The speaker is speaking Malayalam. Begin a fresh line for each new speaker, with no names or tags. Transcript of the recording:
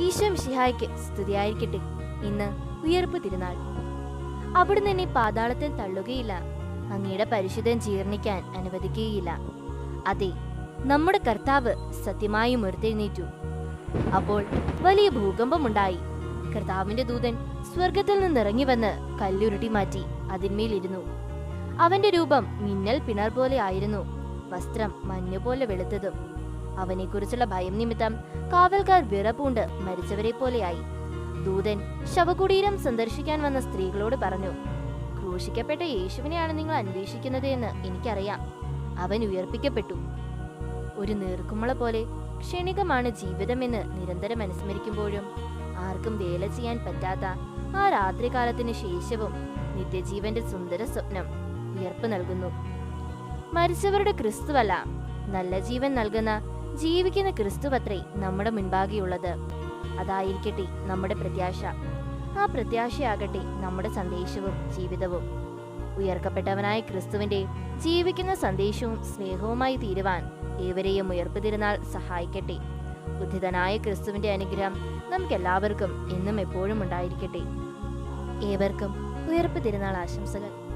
ഈശോ ഷിഹായ്ക്ക് സ്തുതിയായിരിക്കട്ടെ. ഇന്ന് ഉയർപ്പ് തിരുനാൾ. അവിടുന്ന് എന്നെ പാതാളത്തിൽ തള്ളുകയില്ല. അങ്ങയുടെ പരിശുദ്ധം ജീർണിക്കാൻ അനുവദിക്കുകയില്ല. അതെ നമ്മുടെ കർത്താവ് സത്യമായും ഉയർത്തെഴുന്നേറ്റു. അപ്പോൾ വലിയ ഭൂകമ്പമുണ്ടായി. കർത്താവിന്റെ ദൂതൻ സ്വർഗത്തിൽ നിന്ന് ഇറങ്ങി വന്ന് കല്ലുരുട്ടി മാറ്റി അതിന്മേലിരുന്നു. അവന്റെ രൂപം മിന്നൽ പിണർ പോലെ ആയിരുന്നു. വസ്ത്രം മഞ്ഞുപോലെ വെളുത്തതും. അവനെക്കുറിച്ചുള്ള ഭയം നിമിത്തം കാവൽക്കാർ വിറപൂണ്ട് മരിച്ചവരെ പോലെയായി. ദൂതൻ ശവകുടീരം സന്ദർശിക്കാൻ വന്ന സ്ത്രീകളോട് പറഞ്ഞു ക്രൂശിക്കപ്പെട്ട യേശുവിനെയാണ് നിങ്ങൾ അന്വേഷിക്കുന്നത് എന്ന് എനിക്കറിയാം. അവൻ ഉയർപ്പിക്കപ്പെട്ടു. ഒരു നീർക്കുമ്മള പോലെ ക്ഷണികമാണ് ജീവിതമെന്ന് നിരന്തരം അനുസ്മരിക്കുമ്പോഴും ആർക്കും വേല ചെയ്യാൻ പറ്റാത്ത ആ രാത്രികാലത്തിന് ശേഷവും നിത്യജീവന്റെ സുന്ദര സ്വപ്നം ഉയർപ്പ് നൽകുന്നു. മരിച്ചവരുടെ ക്രിസ്തുവല്ല നല്ല ജീവൻ നൽകുന്ന ജീവിക്കുന്ന ക്രിസ്തുവത്രേ നമ്മുടെ മുൻപാകെയുള്ളത്. അതായിരിക്കട്ടെ നമ്മുടെ പ്രത്യാശ. ആ പ്രത്യാശയാകട്ടെ നമ്മുടെ സന്ദേശവും ജീവിതവും. ഉയർക്കപ്പെട്ടവനായ ക്രിസ്തുവിന്റെ ജീവിക്കുന്ന സന്ദേശവും സ്നേഹവുമായി തീരുവാൻ ഏവരെയും ഉയർപ്പ് തിരുനാൾ സഹായിക്കട്ടെ. ഉദ്ധിതനായ ക്രിസ്തുവിന്റെ അനുഗ്രഹം നമുക്കെല്ലാവർക്കും എന്നും എപ്പോഴും ഉണ്ടായിരിക്കട്ടെ. ഏവർക്കും ഉയർപ്പ് തിരുനാൾ ആശംസകൾ.